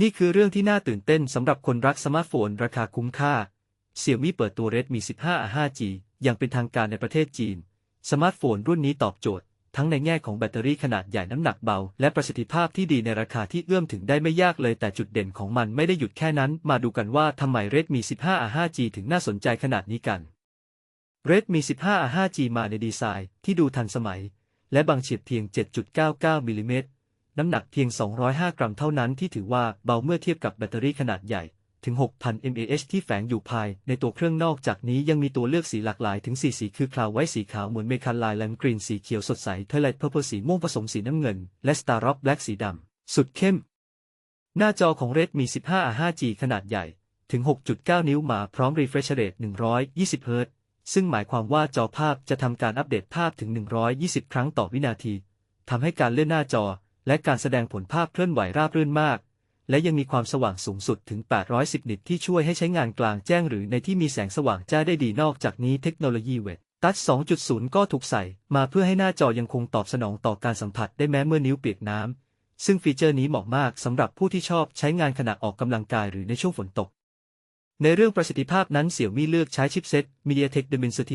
นี่คือเรื่องที่น่าตื่นเต้นสำหรับคนรักสมาร์ทโฟน ราคาคุ้มค่า Xiaomi เปิดตัว Redmi 15 5G อย่างเป็นทางการในประเทศจีน สมาร์ทโฟนรุ่นนี้ตอบโจทย์ ทั้งในแง่ของแบตเตอรี่ขนาดใหญ่น้ำหนักเบา และประสิทธิภาพที่ดีในราคาที่เอื้อมถึงได้ไม่ยากเลยแต่จุดเด่นของมันไม่ได้หยุดแค่นั้น มาดูกันว่าทำไม Redmi 15 5G ถึงน่าสนใจขนาดนี้กัน Redmi 15 5G มาในดีไซน์ที่ดูทันสมัย และบางเฉียบเพียง 7.99มิลลิเมตร น้ำหนักเพียง 205 กรัมเท่านั้นที่ถือว่าเบาเมื่อเทียบกับแบตเตอรี่ขนาดใหญ่ถึง 6,000 mAh ที่แฝงอยู่ภายในตัวเครื่องนอกจากนี้ยังมีตัวเลือกสีหลากหลายถึง 4 สีคือคลาวไว้สีขาวเหมือนเมคันไลน์แลมกรีนสีเขียวสดใสเทเลตเพอร์เพสีม่วงผสมสีน้ำเงิน และสตาร์ร็อกแบล็กสีดำ สุดเข้ม หน้าจอของ Redmi 15 5G ขนาดใหญ่ ถึง 6.9 นิ้วมาพร้อม refresh rate 120 Hz ซึ่งหมายความว่าจอภาพจะทำการอัปเดตภาพถึง 120 ครั้งต่อวินาทีทำให้การเลื่อนหน้าจอ และการแสดงผลภาพเคลื่อนไหวราบรื่นมาก และยังมีความสว่างสูงสุดถึง 810 นิตที่ช่วยให้ใช้งานกลางแจ้งหรือในที่มีแสงสว่างจ้าได้ดีนอกจากนี้เทคโนโลยีเวทตัช2.0 ก็ถูกใส่มาเพื่อให้หน้าจอยังคงตอบสนองต่อการสัมผัสได้แม้เมื่อนิ้วเปียกน้ำ ซึ่งฟีเจอร์นี้เหมาะมากสำหรับผู้ที่ชอบใช้งานขณะออกกำลังกายหรือในช่วงฝนตก ในเรื่องประสิทธิภาพนั้นเสี่ยวมี่เลือกใช้ชิปเซ็ต MediaTek Dimensity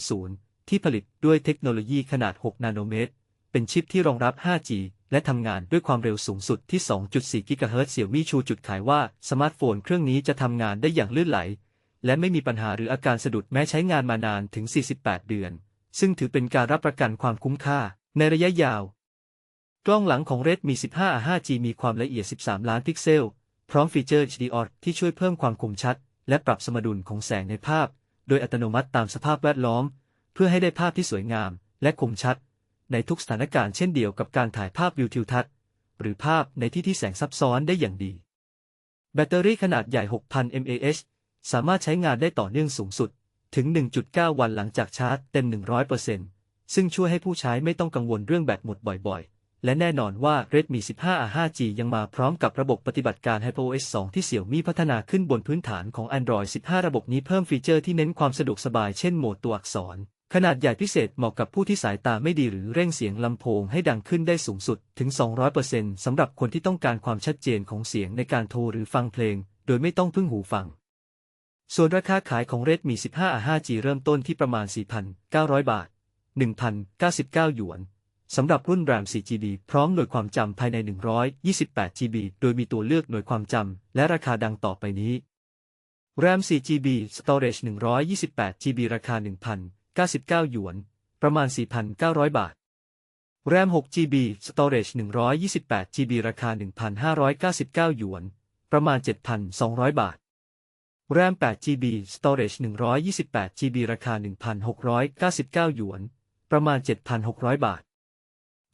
6300 ที่ผลิตด้วยเทคโนโลยีขนาด 6 นาโนเมตร เป็นชิปที่รองรับ 5G และทำงานด้วยความเร็วสูงสุดที่ 2.4 กิกะเฮิรตซ์เสี่ยวมี่ชูจุดขายว่าสมาร์ทโฟนเครื่องนี้จะทำงานได้อย่างลื่นไหล และไม่มีปัญหาหรืออาการสะดุดแม้ใช้งานมานานถึง 48 เดือน ซึ่งถือเป็นการรับประกันความคุ้มค่าในระยะยาว กล้องหลังของ Redmi 15 5G มีความละเอียด 13 ล้านพิกเซล พร้อมฟีเจอร์ HDR ที่ช่วยเพิ่มความคมชัด และปรับสมดุลของแสงในภาพ โดยอัตโนมัติตามสภาพแวดล้อม เพื่อให้ได้ภาพที่สวยงาม และคมชัด ในทุกสถานการณ์เช่นเดียวกับการถ่ายภาพวิวทิวทัศน์ หรือภาพในที่ที่แสงซับซ้อนได้อย่างดี แบตเตอรี่ขนาดใหญ่ 6,000 mAh สามารถใช้งานได้ต่อเนื่องสูงสุดถึง 1.9 วันหลังจากชาร์จเต็ม 100%ซึ่งช่วยให้ผู้ใช้ไม่ต้องกังวลเรื่องแบตหมดบ่อยๆ และแน่นอนว่า Redmi 15 5G ยังมาพร้อมกับระบบปฏิบัติการ HyperOS 2 ที่เสี่ยวมี่พัฒนาขึ้นบนพื้นฐานของ Android 15 ระบบนี้เพิ่มฟีเจอร์ที่เน้นความสะดวกสบายเช่นโหมดตัวอักษร ขนาดใหญ่พิเศษเหมาะกับผู้ที่สายตาไม่ดีหรือเร่งเสียงลำโพงให้ดังขึ้นได้สูงสุดถึง 200%สำหรับคนที่ต้องการความชัดเจนของเสียงในการโทรหรือฟังเพลง โดยไม่ต้องพึ่งหูฟัง ส่วนราคาขายของ Redmi 15 5G เริ่มต้นที่ประมาณ 4,900 บาท 1,099 หยวน สำหรับรุ่น RAM 4GB พร้อมหน่วยความจำภายใน 128GB โดยมีตัวเลือกหน่วยความจำและราคาดังต่อไปนี้ RAM 4GB Storage 128GB ราคา 1,099 หยวน ประมาณ 4,900 บาท RAM 6GB Storage 128GB ราคา 1,599 หยวน ประมาณ 7,200 บาท RAM 8GB Storage 128GB ราคา 1,699 หยวน ประมาณ 7,600 บาท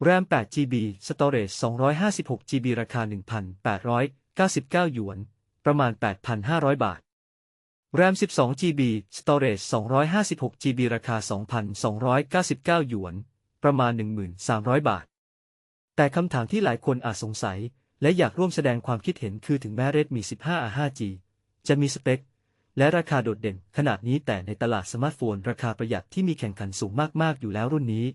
RAM 8GB Storage 256GB ราคา 1,899 หยวน ประมาณ 8,500 บาท RAM 12GB Storage 256GB ราคา 2,299 หยวน ประมาณ 1,300 บาท แต่คำถามที่หลายคนอาจสงสัย และอยากร่วมแสดงความคิดเห็นคือถึงแม้ Redmi 15 5G จะมีสเปค และราคาโดดเด่นขนาดนี้แต่ในตลาดสมาร์ทโฟน ราคาประหยัดที่มีแข่งขันสูงมาก ๆ อยู่แล้วรุ่นนี้